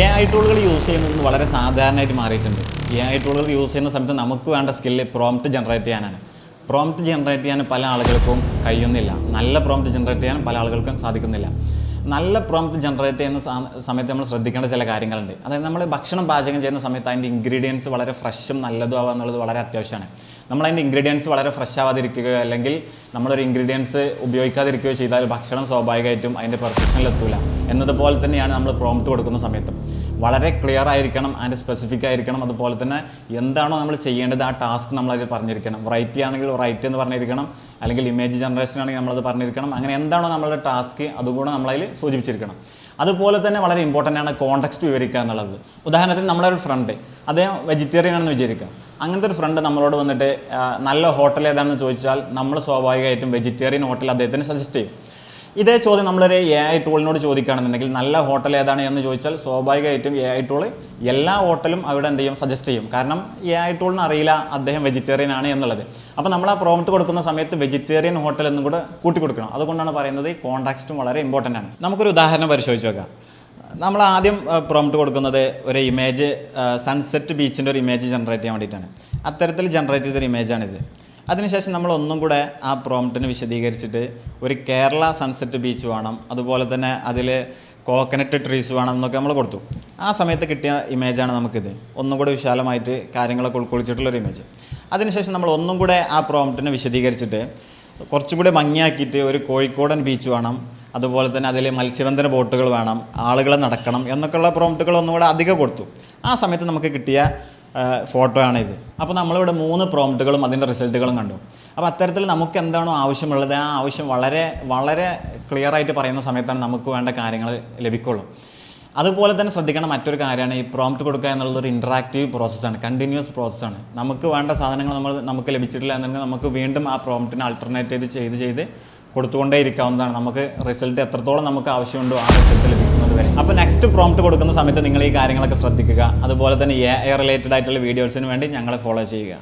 A I ടൂളുകൾ use ചെയ്യുന്നത് വളരെ സാധാരണയായിട്ട് മാറിയിട്ടുണ്ട്. എ ഐ ടൂളുകൾ യൂസ് ചെയ്യുന്ന സമയത്ത് നമുക്ക് വേണ്ട സ്കില്ല് പ്രോംപ്റ്റ് ജനറേറ്റ് ചെയ്യാനാണ്. പ്രോംപ്റ്റ് ജനറേറ്റ് ചെയ്യാൻ പല ആളുകൾക്കും കഴിയുന്നില്ല. നല്ല പ്രോംപ്റ്റ് ജനറേറ്റ് ചെയ്യാൻ പല ആളുകൾക്കും സാധിക്കുന്നില്ല. നല്ല പ്രോംപ്റ്റ് ജനറേറ്റ് ചെയ്യുന്ന സമയത്ത് നമ്മൾ ശ്രദ്ധിക്കേണ്ട ചില കാര്യങ്ങളുണ്ട്. അതായത് നമ്മൾ ഭക്ഷണം പാചകം ചെയ്യുന്ന സമയത്ത് അതിന്റെ ഇൻഗ്രീഡിയൻസ് വളരെ ഫ്രഷും നല്ലതും ആവുക എന്നുള്ളത് വളരെ അത്യാവശ്യമാണ്. നമ്മൾ അതിന്റെ ഇൻഗ്രീഡിയൻസ് വളരെ ഫ്രഷ് ആവാതിരിക്കുകയോ അല്ലെങ്കിൽ നമ്മളൊരു ഇൻഗ്രീഡിയൻസ് ഉപയോഗിക്കാതിരിക്കുകയോ ചെയ്താൽ ഭക്ഷണം സ്വാഭാവികമായിട്ടും അതിന്റെ പെർഫെക്ഷനിൽ എത്തൂല. എന്നതുപോലെ തന്നെയാണ് നമ്മൾ പ്രോംപ്റ്റ് കൊടുക്കുന്ന സമയത്ത്. വളരെ ക്ലിയർ ആയിരിക്കണം ആൻഡ് സ്പെസിഫിക് ആയിരിക്കണം. അതുപോലെ തന്നെ എന്താണോ നമ്മൾ ചെയ്യേണ്ടത് ആ ടാസ്ക് നമ്മൾ അതിൽ പറഞ്ഞിരിക്കണം. റൈറ്റ് ആണെങ്കിൽ റൈറ്റ് എന്ന് പറഞ്ഞിരിക്കണം. അല്ലെങ്കിൽ ഇമേജ് ജനറേഷൻ ആണെങ്കിൽ നമ്മളത് പറഞ്ഞിരിക്കണം. അങ്ങനെ എന്താണോ നമ്മളുടെ ടാസ്ക് അതുകൂടെ നമ്മളതിൽ സൂചിപ്പിച്ചിരിക്കണം. അതുപോലെ തന്നെ വളരെ ഇമ്പോർട്ടന്റ് ആണ് കോൺടെക്സ്റ്റ് വിവരിക്കുക എന്നുള്ളത്. ഉദാഹരണത്തിന് നമ്മളെ ഒരു ഫ്രണ്ട് അദ്ദേഹം വെജിറ്റേറിയൻ ആണെന്ന് വിചാരിക്കുക. അങ്ങനത്തെ ഒരു ഫ്രണ്ട് നമ്മളോട് വന്നിട്ട് നല്ല ഹോട്ടൽ ഏതാണെന്ന് ചോദിച്ചാൽ നമ്മൾ സ്വാഭാവികമായിട്ടും വെജിറ്റേറിയൻ ഹോട്ടൽ അദ്ദേഹത്തിന് സജസ്റ്റ് ചെയ്യും. ഇതേ ചോദ്യം നമ്മളൊരു എ ഐ ടൂളിനോട് ചോദിക്കുകയാണെന്നുണ്ടെങ്കിൽ നല്ല ഹോട്ടൽ ഏതാണ് എന്ന് ചോദിച്ചാൽ സ്വാഭാവികമായിട്ടും എ ഐ ടൂൾ എല്ലാ ഹോട്ടലും അവിടെ എന്ത് ചെയ്യും? സജസ്റ്റ് ചെയ്യും. കാരണം എ ഐ ടൂളിന് അറിയില്ല അദ്ദേഹം വെജിറ്റേറിയൻ ആണ് എന്നുള്ളത്. അപ്പോൾ നമ്മൾ ആ പ്രോമിറ്റ് കൊടുക്കുന്ന സമയത്ത് വെജിറ്റേറിയൻ ഹോട്ടൽ എന്നും കൂടെ കൂട്ടി കൊടുക്കണം. അതുകൊണ്ടാണ് പറയുന്നത് ഈ കോൺടാക്സ്റ്റും വളരെ ഇമ്പോർട്ടന്റ് ആണ്. നമുക്കൊരു ഉദാഹരണം പരിശോധിച്ച് നോക്കാം. നമ്മൾ ആദ്യം പ്രോംപ്റ്റ് കൊടുക്കുന്നത് ഒരു ഇമേജ് സൺസെറ്റ് ബീച്ചിന്റെ ഒരു ഇമേജ് ജനറേറ്റ് ചെയ്യാൻ വേണ്ടിയിട്ടാണ്. അത്തരത്തിൽ ജനറേറ്റ് ചെയ്തൊരു ഇമേജാണിത് അതിനുശേഷം നമ്മൾ ഒന്നും കൂടെ ആ പ്രോംപ്റ്റിന് വിശദീകരിച്ചിട്ട് ഒരു കേരള സൺസെറ്റ് ബീച്ച് വേണം അതുപോലെ തന്നെ അതിൽ കോക്കനട്ട് ട്രീസ് വേണം എന്നൊക്കെ നമ്മൾ കൊടുത്തു. ആ സമയത്ത് കിട്ടിയ ഇമേജാണ് നമുക്കിത്. ഒന്നും കൂടെ വിശാലമായിട്ട് കാര്യങ്ങളൊക്കെ ഉൾക്കൊള്ളിച്ചിട്ടുള്ളൊരു ഇമേജ് അതിനുശേഷം നമ്മൾ ഒന്നും കൂടെ ആ പ്രോംപ്റ്റിനെ വിശദീകരിച്ചിട്ട് കുറച്ചും കൂടെ ഭംഗിയാക്കിയിട്ട് ഒരു കോഴിക്കോടൻ ബീച്ച് വേണം അതുപോലെ തന്നെ അതിൽ മത്സ്യബന്ധന ബോട്ടുകൾ വേണം ആളുകൾ നടക്കണം എന്നൊക്കെയുള്ള പ്രോംപ്റ്റുകൾ ഒന്നും കൂടെ അധികം കൊടുത്തു. ആ സമയത്ത് നമുക്ക് കിട്ടിയ ഫോട്ടോ ആണ് ഇത് അപ്പോൾ നമ്മളിവിടെ മൂന്ന് പ്രോംപ്റ്റുകളും അതിന്റെ റിസൾട്ടുകളും കണ്ടു. അപ്പോൾ അത്തരത്തിൽ നമുക്ക് എന്താണോ ആവശ്യമുള്ളത് ആ ആവശ്യം വളരെ വളരെ ക്ലിയർ ആയിട്ട് പറയുന്ന സമയത്താണ് നമുക്ക് വേണ്ട കാര്യങ്ങൾ ലഭിക്കുള്ളൂ. അതുപോലെ തന്നെ ശ്രദ്ധിക്കേണ്ട മറ്റൊരു കാര്യമാണ് ഈ പ്രോംപ്റ്റ് കൊടുക്കുക എന്നുള്ളത് ഒരു ഇൻട്രാക്റ്റീവ് പ്രോസസ്സാണ് കണ്ടിന്യൂസ് പ്രോസസ്സാണ് നമുക്ക് വേണ്ട സാധനങ്ങൾ നമ്മൾ നമുക്ക് ലഭിച്ചിട്ടില്ല എന്നുണ്ടെങ്കിൽ നമുക്ക് വീണ്ടും ആ പ്രോംപ്റ്റിനെ ആൾട്ടർനേറ്റ് ചെയ്ത് ചെയ്ത് ചെയ്ത് കൊടുത്തുകൊണ്ടേ ഇരിക്കാവുന്നതാണ് നമുക്ക് റിസൾട്ട് എത്രത്തോളം നമുക്ക് ആവശ്യമുണ്ടോ ആ റിസൾട്ട് ലഭിക്കുന്നത് വരെ അപ്പോൾ നെക്സ്റ്റ് പ്രോംപ്റ്റ് കൊടുക്കുന്ന സമയത്ത് നിങ്ങൾ ഈ കാര്യങ്ങളൊക്കെ ശ്രദ്ധിക്കുക. അതുപോലെ തന്നെ എ റിലേറ്റഡ് ആയിട്ടുള്ള വീഡിയോസിന് വേണ്ടി ഞങ്ങളെ ഫോളോ ചെയ്യുക.